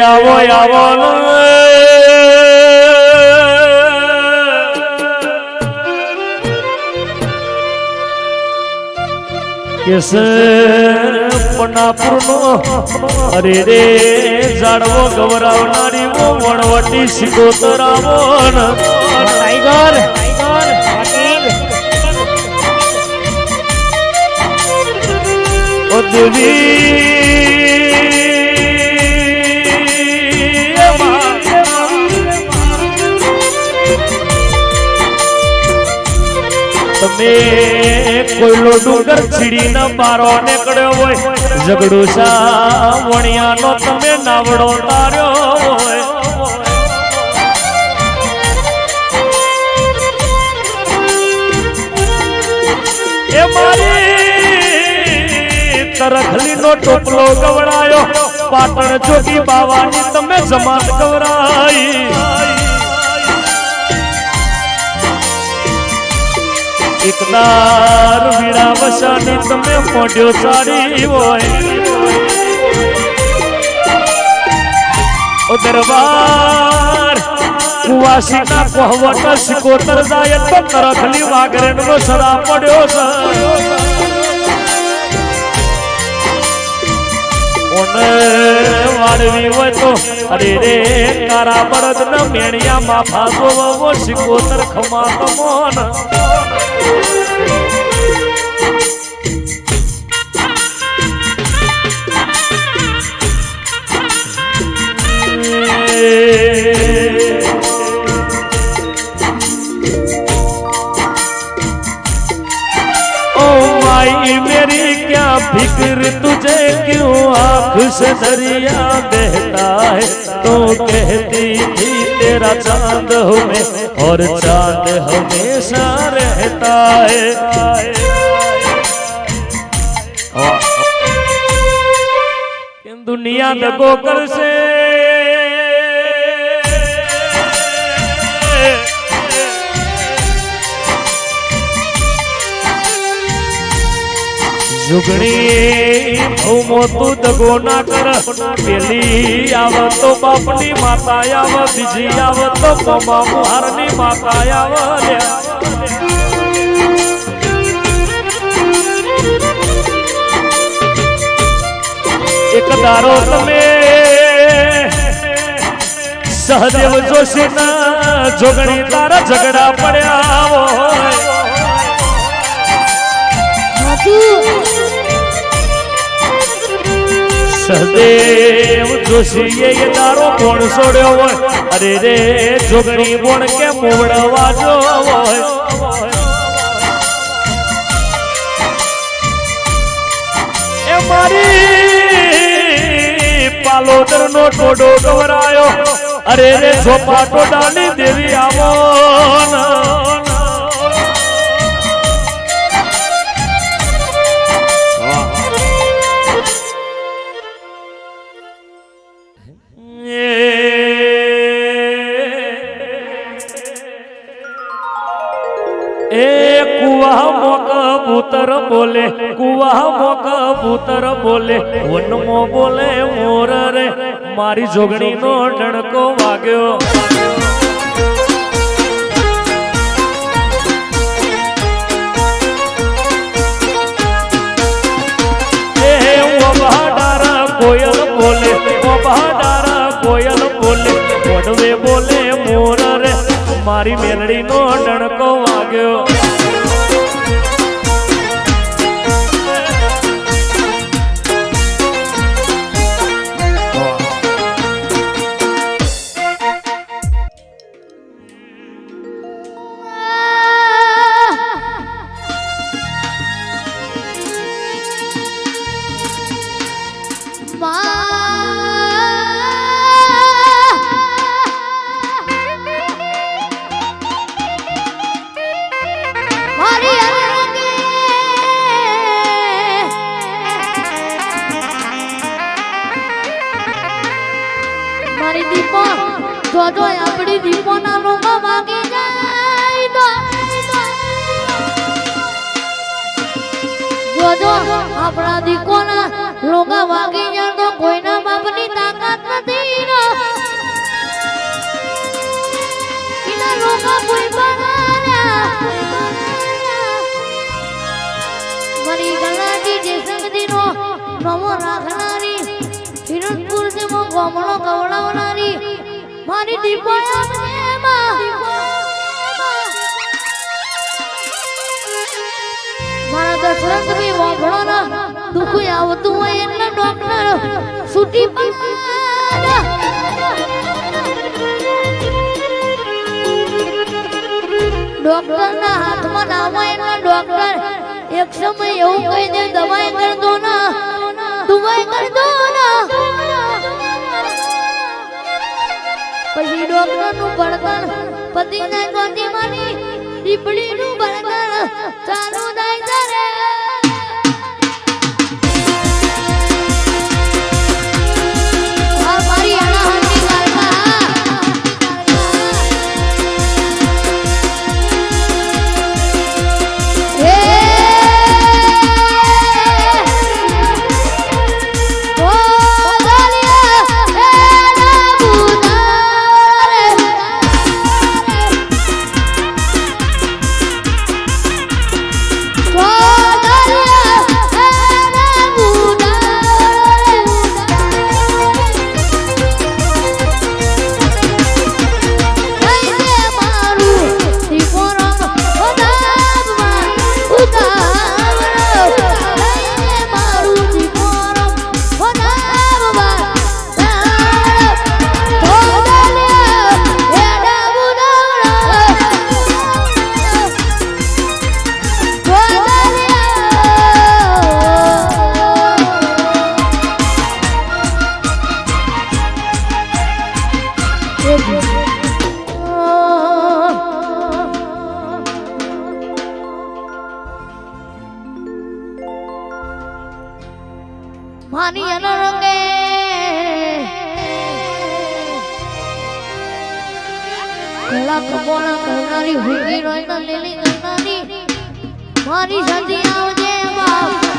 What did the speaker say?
આવો આવો ને. પનાપુરનો અરે રે જાડવો ગવરાવનારી ઓ વણવટી સિકોતર આવો ટાઈગર ટાઈગર ઓ દેવી તમે કોઈલો ડુંગર છીડીને બારો નીકળ્યો હોય, ઝઘડું સા વણિયાનો તમે નાવડો તાર્યો હોય. એ મારી તરખલીનો ટોપલો ગવડાયો પાટણ જોગી બાવાની તમે જમાત ગવરાઈ. એકનાર વીરા વસાની તમે મોઢ્યો સારી હોય. દરબાર, કુવાસીના કોહવટ સિકોતર જાય તો તરખલી વાઘરેણનો સરા પડ્યો ઓને વાળવી હોય તો, અરે રે, તારા બળદ ન મેણિયા ફાસો સિકોતર ખમા તમોન माई मेरी क्या फ़िक्र तुझे क्यों आँख से दरिया बहता है? तो कहती थी तेरा चाँद हमें और चाँद हमेशा रहता है। दुनिया दगो कर से જુગણી હું મોતું દગો ના કર પેલી આવ તો બાપની માતા આવ, બીજી આવ તો મમા મુહારની માતા આવ એક દારો તમે સહદેવ જોશી ના જોગણી તારા ઝઘડા પડ્યા હોય. સહદેવ જોશીએ એ દારો કોણ છોડ્યો હોય. અરે રે જોગણી બોણ કે મોવડવા જો હોય. એ મારી પાલોદર નો ટોડો ગવરાયો. અરે રે ઝોપા ટોડાની દેવી આવો એ કુવા મોક કબૂતર બોલે, કુવા મો કબૂતર બોલે, વનમો બોલે મોર રે, મારી જોગણીનો ડણકો વાગ્યો. કોયલ બોલે ઓભાડારા કોયલ બોલે, વડવે બોલે મોર રે, મારી મેલડીનો ડણકો દીપો જોજો આપણી દીપોના રૂમો માગે જાય. તો જોજો આપણા દીકોના લોગા વાગી જાય તો કોઈના બાપની તાકાત નથી. નો ઇના લોગા કોઈ બનારા મરી ગણાટી જે સંગદીનો નમો રાખનારી ફિરોજપુર જેવો ગમણો ગવડાવના મારી દીપોયા મારા દશરથ બી ન દુઃખ આવતું હોય એટલે ડોક્ટર છૂટી ડોક્ટર ના હાથમાં ના હોય એટલે ડોક્ટર. એક સમય એવું કહી દે દવાઈ કર દો ના દવાઈ કર ડોક્ટરનું પછી ડોક્ટરનું બળતણ પતિ જાય ગોટીમાંની દીપડીનું બળતણ ચાલુ થાય માની અનરંગે કલા કપોળા કરનારી હુંગી રોયનો લીલી કરનારી મારી સતી આવજે બાપ.